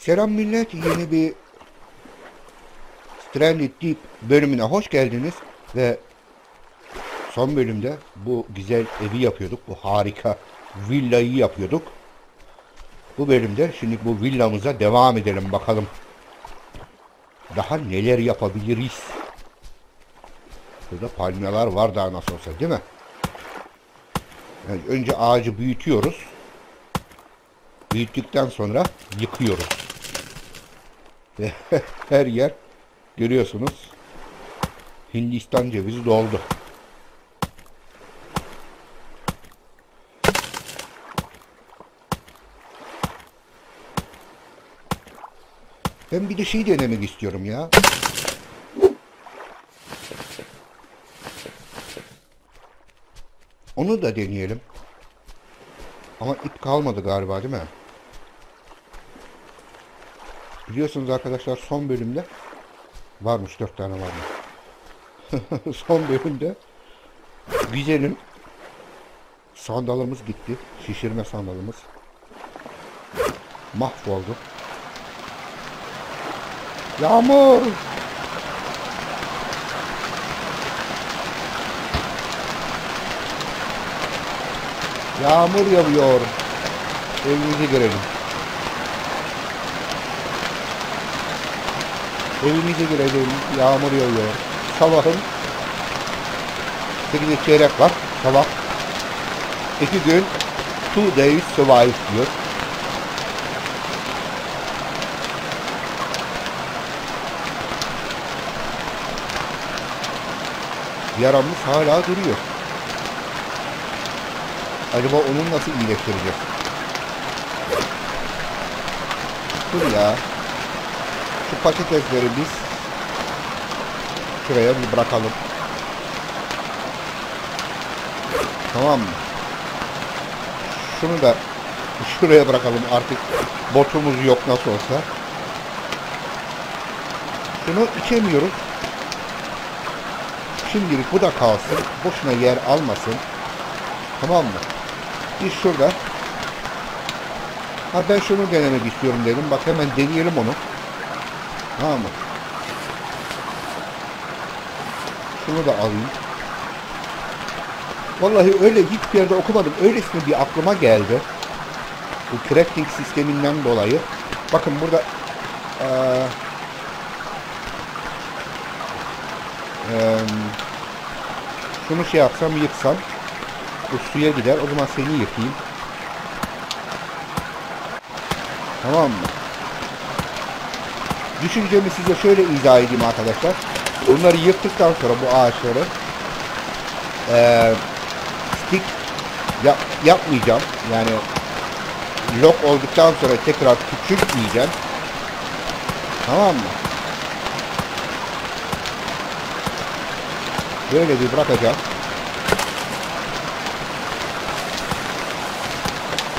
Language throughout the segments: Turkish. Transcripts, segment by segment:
Selam millet, yeni bir Stranded Deep bölümüne hoş geldiniz ve son bölümde bu güzel evi yapıyorduk, bu harika villayı yapıyorduk. Bu bölümde şimdi bu villamıza devam edelim bakalım. Daha neler yapabiliriz? Burada palmiyeler var daha nasıl olsa değil mi? Yani önce ağacı büyütüyoruz. Büyüttükten sonra yıkıyoruz. Ve her yer görüyorsunuz Hindistan cevizi doldu. Ben bir de şey denemek istiyorum ya. Onu da deneyelim. Ama ip kalmadı galiba değil mi? Biliyorsunuz arkadaşlar son bölümde varmış dört tane varmış. son bölümde güzelim sandalımız gitti. Şişirme sandalımız. Mahvoldu. Yağmur! Yağmur yağıyor. Evimizi görelim. Evimize girelim. Yağmur yağıyor. Sabahın 8 çeyrek var. Sabah. İki gün two days survive diyor. Yaramız hala duruyor. Acaba onu nasıl iyileştireceğiz? Dur ya. Şu patatesleri biz şuraya bir bırakalım. Tamam mı? Şunu da şuraya bırakalım artık botumuz yok nasıl olsa. Şunu içemiyoruz. Şimdilik bu da kalsın. Boşuna yer almasın. Tamam mı? Biz şurada. Ha ben şunu denemek istiyorum dedim. Bak hemen deneyelim onu. Tamam mı? Şunu da alayım. Vallahi öyle hiçbir yerde okumadım. Öylesine bir aklıma geldi. Bu crafting sisteminden dolayı. Bakın burada eee eee şunu şey yapsam yıksam bu suya gider. O zaman seni yıkayayım. Tamam mı? Düşüncemi size şöyle izah edeyim arkadaşlar. Bunları yıktıktan sonra bu ağaçları eee stick yap, yapmayacağım. Yani lock olduktan sonra tekrar küçültmeyeceğim. Tamam mı? Böyle bir bırakacağım.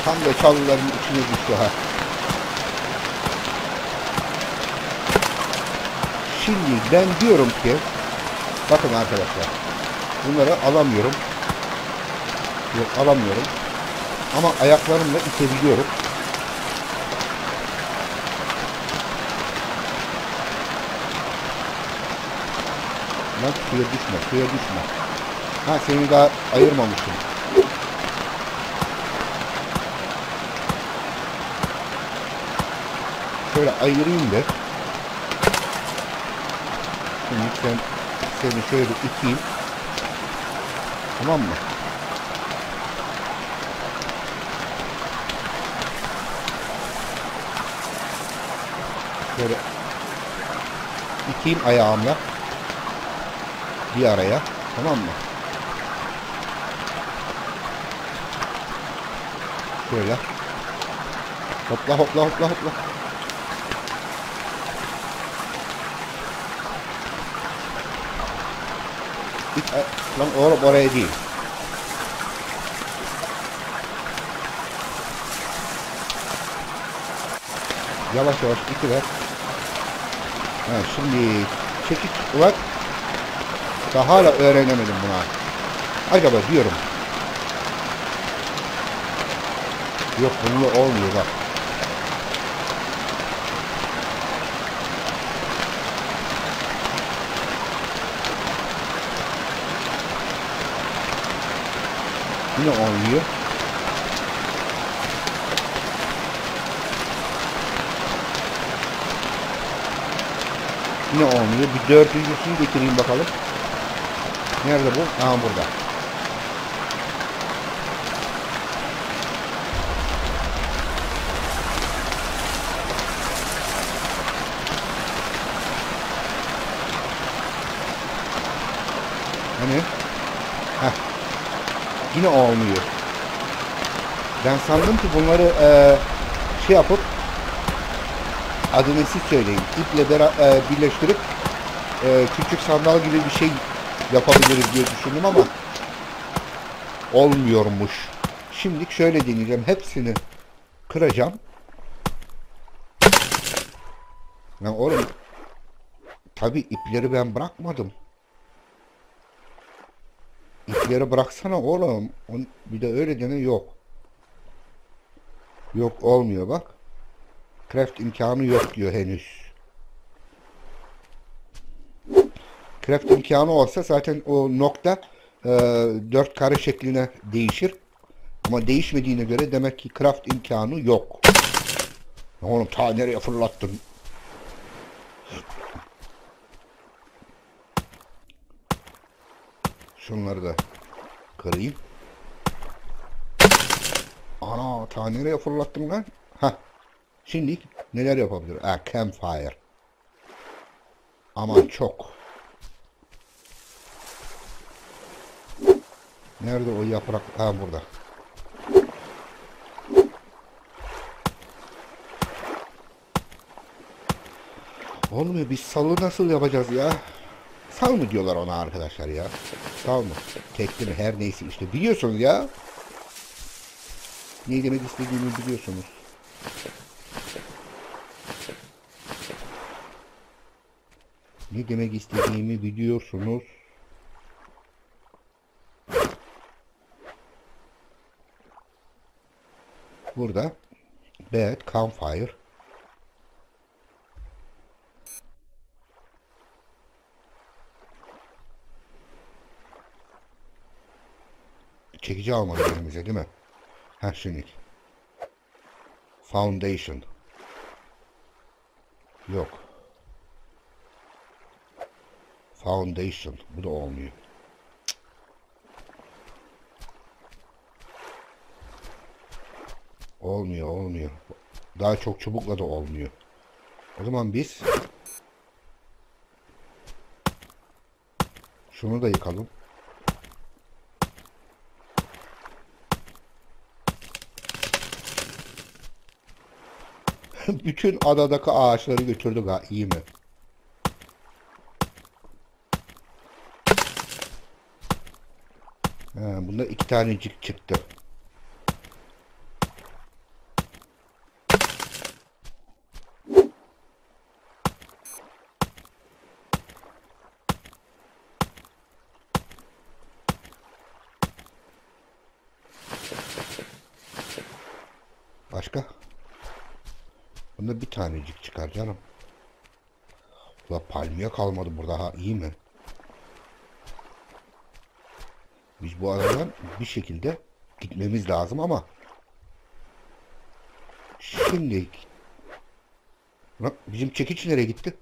Tam da çalıların içine düştü ha. Şimdi ben diyorum ki bakın arkadaşlar bunları alamıyorum. Yok alamıyorum. Ama ayaklarımla itebiliyorum. Lan suya düşme, suya düşme. Ha seni daha ayırmamışım. Şöyle ayırayım da. Şimdi sen seni şöyle iteyim. Tamam mı? Şöyle iteyim ayağımla. Bir araya. Tamam mı? Şöyle. Hopla hopla hopla hopla. Lan oğlum oraya değil. Yavaş yavaş itiver. Ha, şimdi çekiç ulan daha hala öğrenemedim buna. Acaba diyorum. Yok bununla olmuyor bak. Yine olmuyor. Yine olmuyor. Bir dördüncüsünü getireyim bakalım. Nerede bu? Aha burada. Hani? Heh. Yine olmuyor. Ben sandım ki bunları eee, şey yapıp adını siz söyleyin. İple eee, birleştirip eee, küçük sandal gibi bir şey yapabiliriz diye düşündüm ama olmuyormuş. Şimdi şöyle deneyeceğim. Hepsini kıracağım. Ya oğlum tabi ipleri ben bırakmadım. İpleri bıraksana oğlum. Bir de öyle dene yok. Yok olmuyor bak. Craft imkanı yok diyor henüz. Craft imkanı olsa zaten o nokta e, dört kare şekline değişir. Ama değişmediğine göre demek ki craft imkanı yok. Oğlum ta nereye fırlattın? Şunları da kırayım. Ana ta nereye fırlattın lan? Ha. Şimdi neler yapabilir? Ha, campfire. Aman çok. Nerede o yaprak? Ha burada. Olmuyor. Biz salı nasıl yapacağız ya? Sal mı diyorlar ona arkadaşlar ya? Sal mı? Tekli mi? Her neyse işte. Biliyorsunuz ya. Ne demek istediğimi biliyorsunuz. Ne demek istediğimi biliyorsunuz. Burada bed, campfire. Çekici almadı elimize değil mi? Ha şimdi. Foundation. Yok. Foundation. Bu da olmuyor. Olmuyor, olmuyor. Daha çok çubukla da olmuyor. O zaman biz şunu da yıkalım. Bütün adadaki ağaçları götürdük ha. iyi mi? Ha, bunda iki tanecik çıktı. Başka? Bunda bir tanecik çıkar canım. Ula palmiye kalmadı burada ha iyi mi? Biz bu aradan bir şekilde gitmemiz lazım ama şimdi bizim çekiç nereye gitti?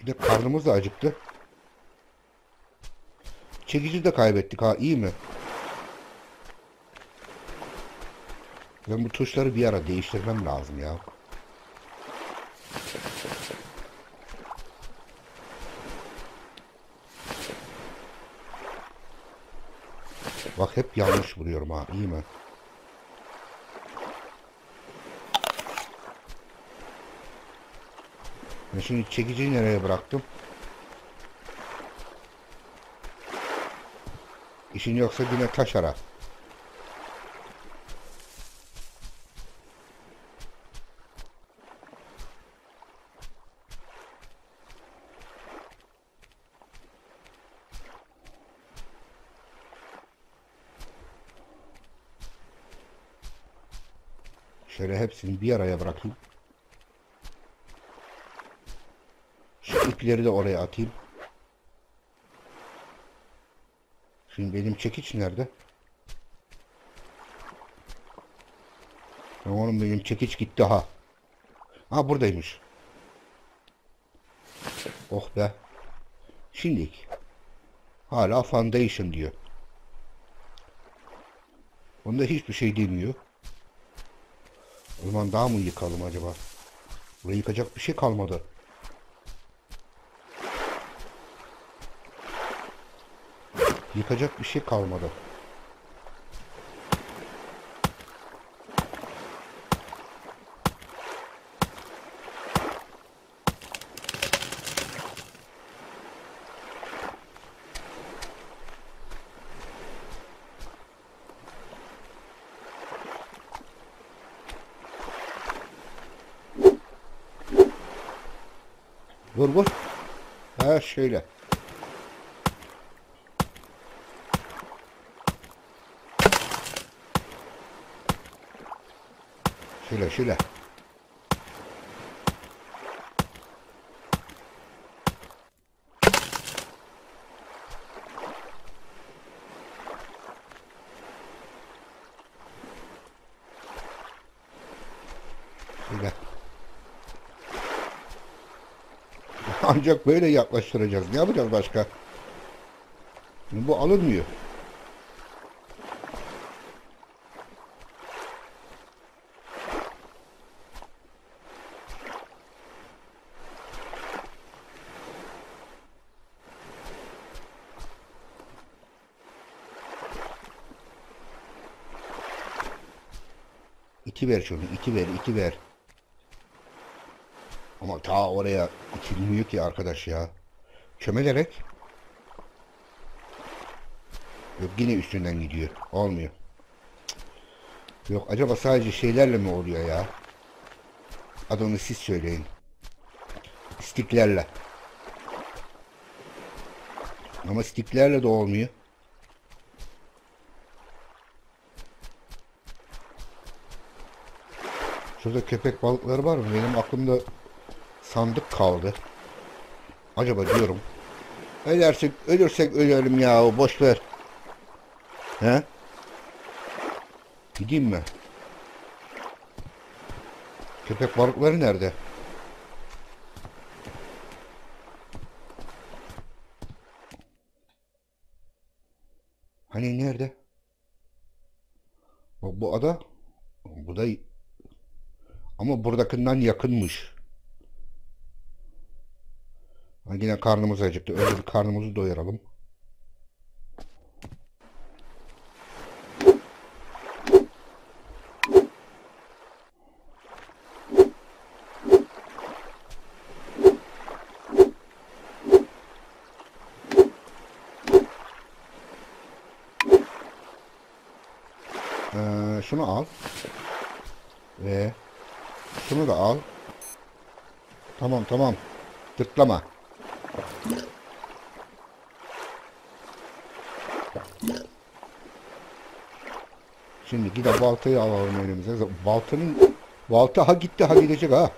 Bir de karnımız da acıktı. Çekici de kaybettik ha iyi mi? Ben bu tuşları bir ara değiştirmem lazım ya. Bak hep yanlış vuruyorum ha iyi mi? Ben şimdi çekiciyi nereye bıraktım? İşin yoksa yine taş ara. Şöyle hepsini bir araya bırakayım. Şu ipleri de oraya atayım. Şimdi benim çekiç nerede? Ya oğlum benim çekiç gitti ha. Ha buradaymış. Oh be. Şimdi hala foundation diyor. Onda hiçbir şey demiyor. O daha mı yıkalım acaba? Burayı yıkacak bir şey kalmadı. Yıkacak bir şey kalmadı. Vur vur. Ha şöyle. Şöyle şöyle. Ancak böyle yaklaştıracağız. Ne yapacağız başka? Bu alınmıyor. İti ver şunu, iti ver, iti ver. Ama ta oraya itilmiyor ki arkadaş ya. Çömelerek. Yok yine üstünden gidiyor. Olmuyor. Yok acaba sadece şeylerle mi oluyor ya? Adını siz söyleyin. Stiklerle. Ama stiklerle de olmuyor. Şurada köpek balıkları var mı? Benim aklımda sandık kaldı. Acaba diyorum. Ölersek, ölürsek ölelim ya. Boş ver. He? Gideyim mi? Köpek balıkları nerede? Hani nerede? Bak bu ada bu da ama buradakinden yakınmış. Ha, yine karnımız acıktı. Öyle bir karnımızı doyuralım. Ee, şunu al. Ve şunu da al. Tamam tamam. Tıklama. Şimdi yine baltayı alalım elimize. Baltanın balta ha gitti ha gidecek ha.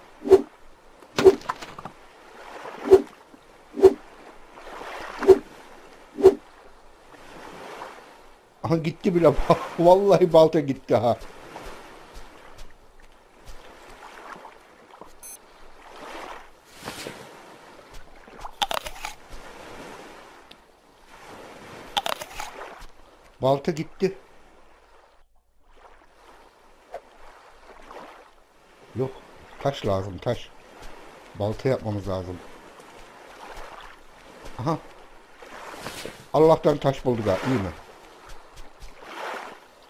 Aha gitti bile. Vallahi balta gitti ha. Balta gitti. Yok. Taş lazım taş. Balta yapmamız lazım. Aha. Allah'tan taş bulduk ha. iyi mi?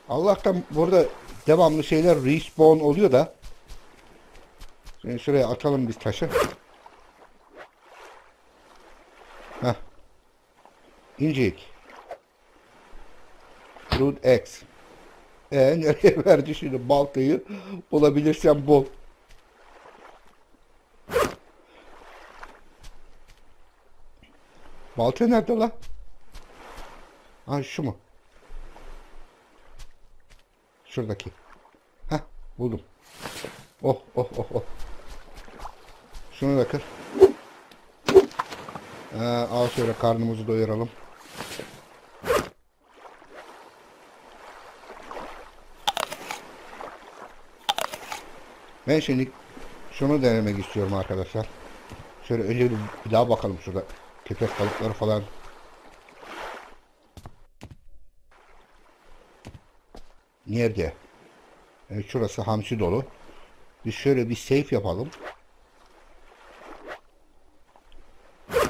Allah'tan burada devamlı şeyler respawn oluyor da. Şimdi şuraya atalım biz taşı. Heh. İncik. Root X. E nereye verdi şimdi baltayı? Bulabilirsem bul. Balta nerede lan? Ha şu mu? Şuradaki. Heh buldum. Oh oh oh oh. Şunu da kır. Ee, al şöyle karnımızı doyuralım. Ben şimdi şunu denemek istiyorum arkadaşlar. Şöyle önce bir, daha bakalım şurada. Köpek balıkları falan. Nerede? Evet şurası hamsi dolu. Biz şöyle bir safe yapalım.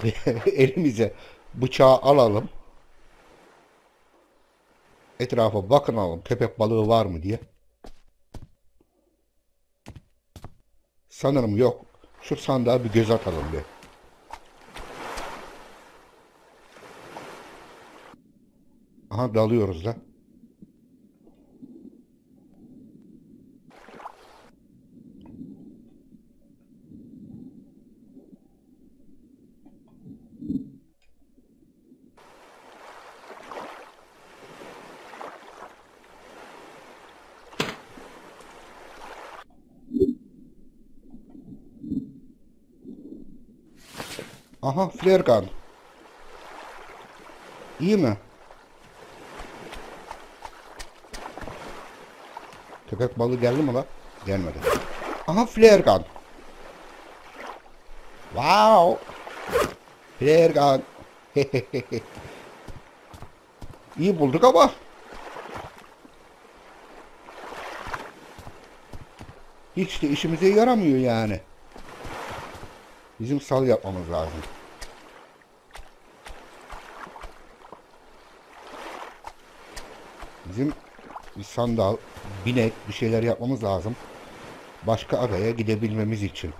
Elimize bıçağı alalım. Etrafa bakın alalım köpek balığı var mı diye. Sanırım yok. Şu sandığa bir göz atalım bir. Aha dalıyoruz da. Aha flare gun. İyi mi? Köpek balığı geldi mi la? Gelmedi. Aha flare gun. Wow. Flare gun. İyi bulduk ama. Hiç de işimize yaramıyor yani. Bizim sal yapmamız lazım. Bizim bir sandal, binek bir şeyler yapmamız lazım. Başka adaya gidebilmemiz için.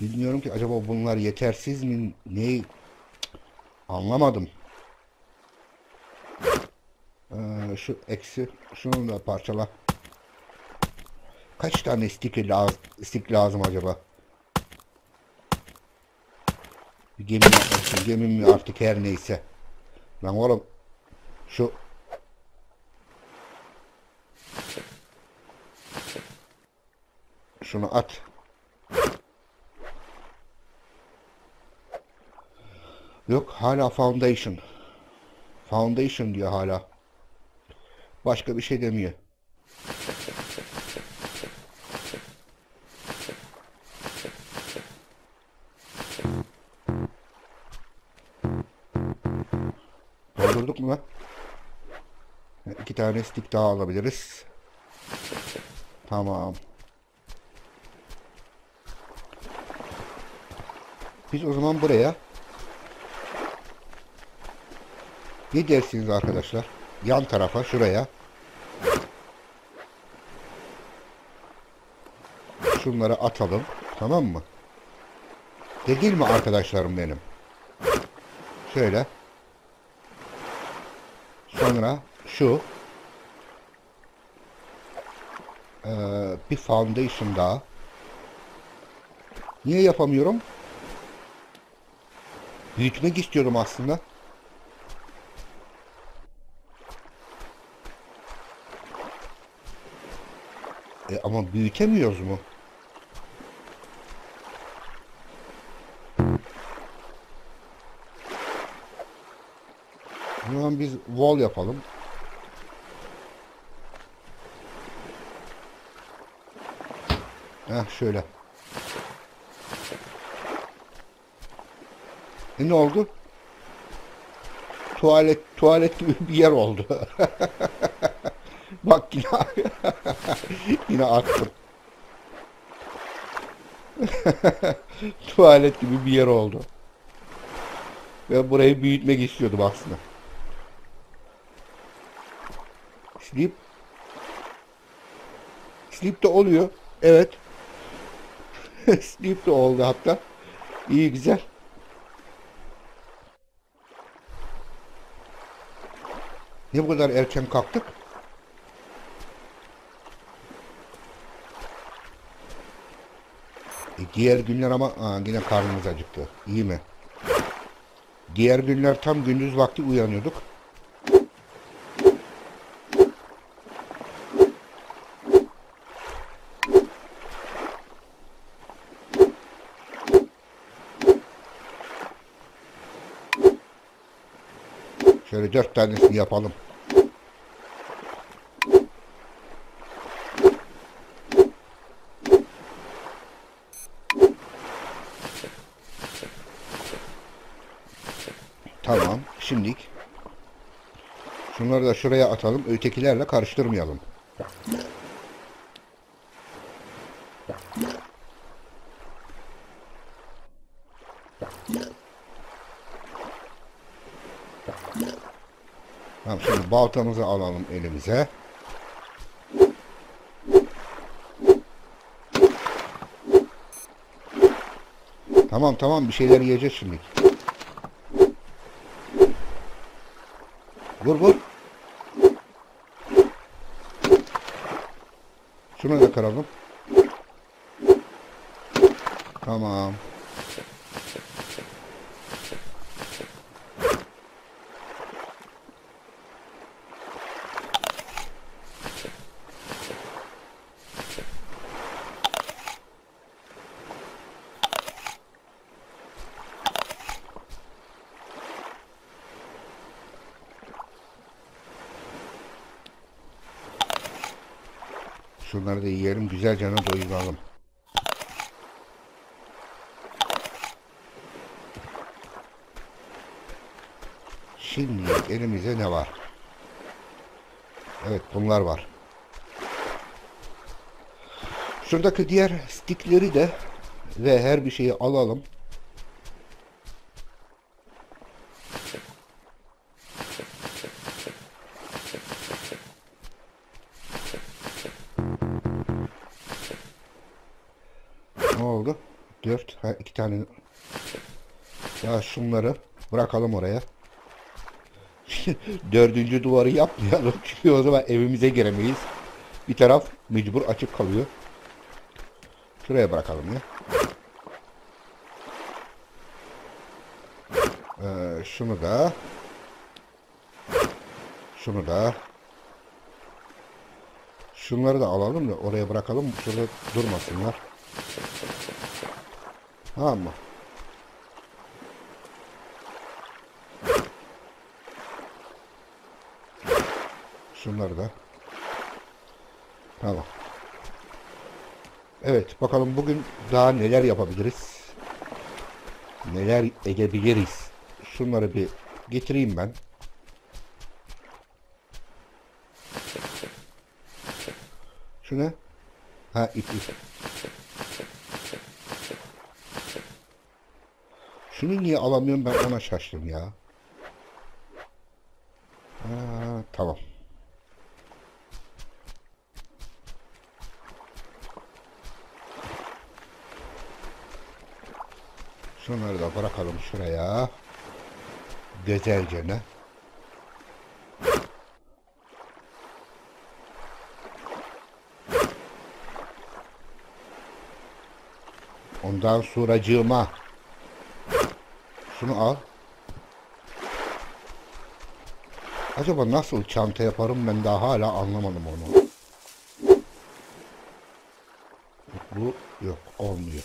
Bilmiyorum ki acaba bunlar yetersiz mi? Ne? Anlamadım. Ee, şu eksi şunu da parçala. Kaç tane stick lazım, stick lazım acaba? Bir gemi yapmak için gemi mi artık her neyse. Lan oğlum şu şunu at. Yok hala foundation. Foundation diyor hala. Başka bir şey demiyor. Doldurduk mu? İki tane stick daha alabiliriz. Tamam. Biz o zaman buraya ne dersiniz arkadaşlar? Yan tarafa şuraya şunları atalım. Tamam mı? Değil mi arkadaşlarım benim? Şöyle. Sonra şu ee, bir foundation daha. Niye yapamıyorum? Büyütmek istiyorum aslında. E, ama büyütemiyoruz mu? Zaman biz wall yapalım. Heh şöyle. E ne oldu? Tuvalet tuvalet gibi bir yer oldu. Bak yine yine attım. Tuvalet gibi bir yer oldu. Ben burayı büyütmek istiyordum aslında. Sleep. Sleep de oluyor. Evet. Sleep de oldu hatta. İyi güzel. Bu kadar erken kalktık? Diğer günler ama aa, yine karnımız acıktı. İyi mi? Diğer günler tam gündüz vakti uyanıyorduk. Şöyle dört tanesini yapalım. Tamam. Şimdilik şunları da şuraya atalım. Ötekilerle karıştırmayalım. Tamam şimdi baltamızı alalım elimize. Tamam tamam bir şeyler yiyeceğiz şimdi. Vur vur. Şunu da kıralım. Tamam. Şunları da yiyelim. Güzel canı doyuralım. Şimdi elimizde ne var? Evet bunlar var. Şuradaki diğer stickleri de ve her bir şeyi alalım. Tane. Ya şunları bırakalım oraya. Dördüncü duvarı yapmayalım. Çünkü o zaman evimize giremeyiz. Bir taraf mecbur açık kalıyor. Şuraya bırakalım ya. Ee, şunu da. Şunu da. Şunları da alalım da oraya bırakalım. Şurada durmasınlar. Tamam? Şunları da. Tamam. Evet bakalım bugün daha neler yapabiliriz. Neler edebiliriz. Şunları bir getireyim ben. Şu ne? Ha ip ip. Şunu niye alamıyorum ben ona şaştım ya. Ha, tamam. Şunları da bırakalım şuraya. Güzelce ne? Ondan sonracığıma şunu al. Acaba nasıl çanta yaparım ben daha hala anlamadım onu. Bu yok olmuyor.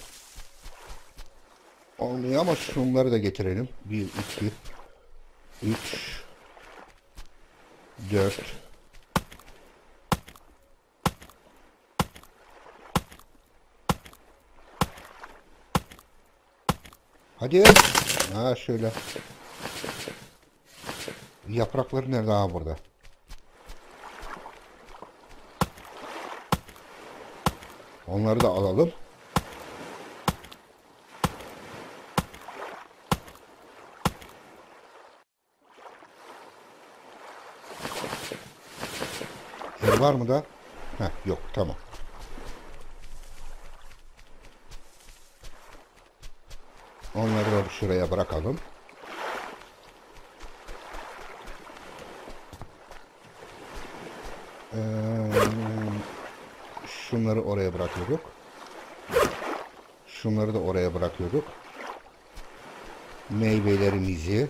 Olmuyor ama şunları da getirelim. 1, 2, 3, 4, Hadi. Ha şöyle. Yaprakları nerede? Ha burada. Onları da alalım. Yer var mı da? Heh, yok tamam. Onları da şuraya bırakalım. Ee, şunları oraya bırakıyorduk. Şunları da oraya bırakıyorduk. Meyvelerimizi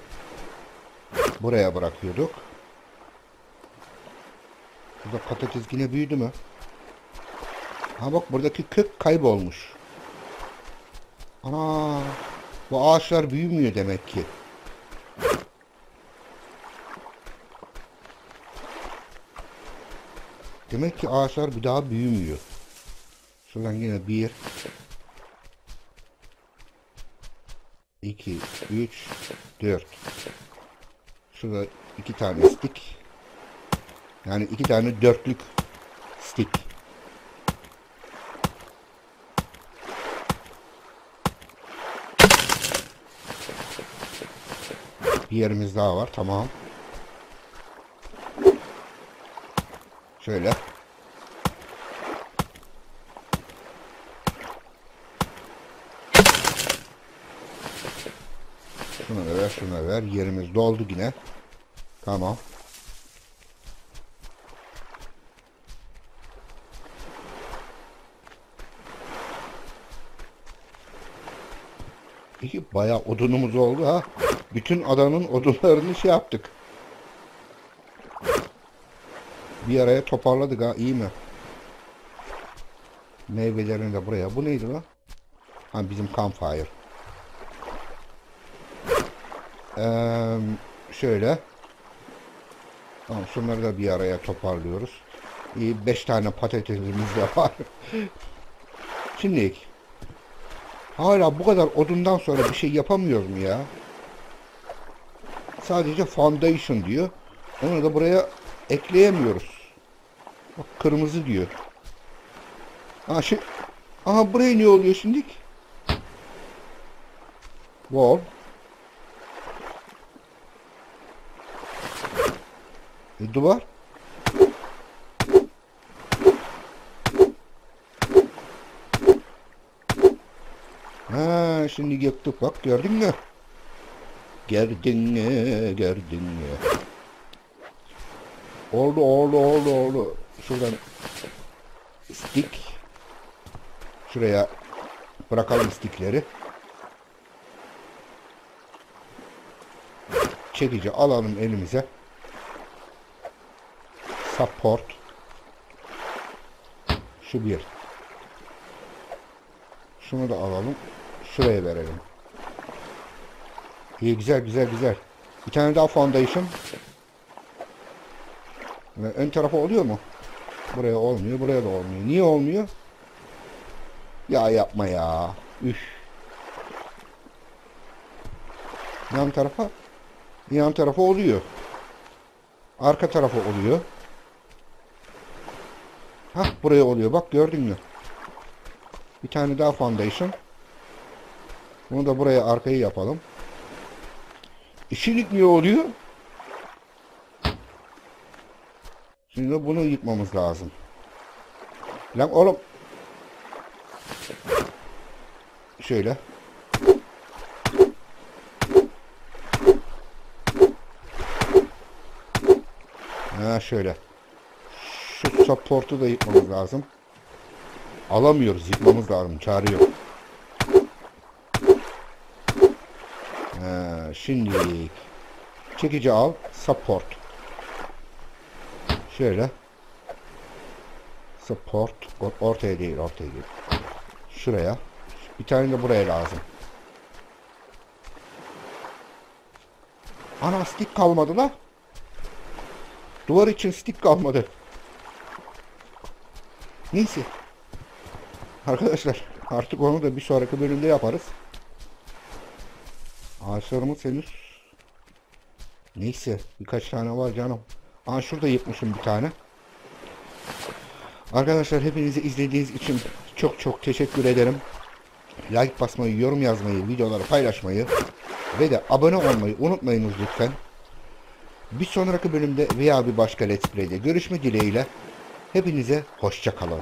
buraya bırakıyorduk. Burada patates yine büyüdü mü? Ha bak buradaki kök kaybolmuş. Ana bu ağaçlar büyümüyor demek ki. Demek ki ağaçlar bir daha büyümüyor. Şuradan yine bir, 2 3 4 Şurada iki tane stick. Yani iki tane dörtlük stick. Bir yerimiz daha var. Tamam. Şöyle. Şuna da ver, şuna ver. Yerimiz doldu yine. Tamam. İyi, bayağı odunumuz oldu ha. Bütün adanın odunlarını şey yaptık. Bir araya toparladık ha, iyi mi? Meyvelerini de buraya. Bu neydi lan? Ha bizim campfire. Ee, şöyle. Tamam şunları da bir araya toparlıyoruz. İyi 5 tane patatesimiz de var. Şimdi hala bu kadar odundan sonra bir şey yapamıyoruz mu ya? Sadece foundation diyor. Onu da buraya ekleyemiyoruz. Bak kırmızı diyor. Aha, şey, aha buraya ne oluyor şimdi? Wall. E, duvar. Ha, şimdi yaptık bak gördün mü? Gördün mü? Gördün mü? Oldu oldu oldu oldu. Şuradan stick. Şuraya bırakalım stickleri. Çekici alalım elimize. Support. Şu bir. Şunu da alalım. Şuraya verelim. İyi güzel güzel güzel. Bir tane daha foundation. Ve ön tarafa oluyor mu? Buraya olmuyor, buraya da olmuyor. Niye olmuyor? Ya yapma ya. Üf. Yan tarafa yan tarafa oluyor. Arka tarafa oluyor. Hah buraya oluyor. Bak gördün mü? Bir tane daha foundation. Bunu da buraya arkayı yapalım. İşilik niye oluyor? Şimdi bunu yıkmamız lazım. Lan oğlum. Şöyle. Ha şöyle. Şu support'u da yıkmamız lazım. Alamıyoruz. Yıkmamız lazım. Çare yok. Ha, şimdi çekici al. Support. Şöyle. Support. Or- Ortaya değil. Ortaya değil. Şuraya. Bir tane de buraya lazım. Ana stick kalmadı la. Duvar için stick kalmadı. Neyse. Arkadaşlar artık onu da bir sonraki bölümde yaparız. Ağaçlarımız henüz Neyse birkaç tane var canım. Aa şurada yıkmışım bir tane. Arkadaşlar hepinizi izlediğiniz için çok çok teşekkür ederim. Like basmayı, yorum yazmayı, videoları paylaşmayı ve de abone olmayı unutmayınız lütfen. Bir sonraki bölümde veya bir başka Let's Play'de görüşme dileğiyle hepinize hoşça kalın.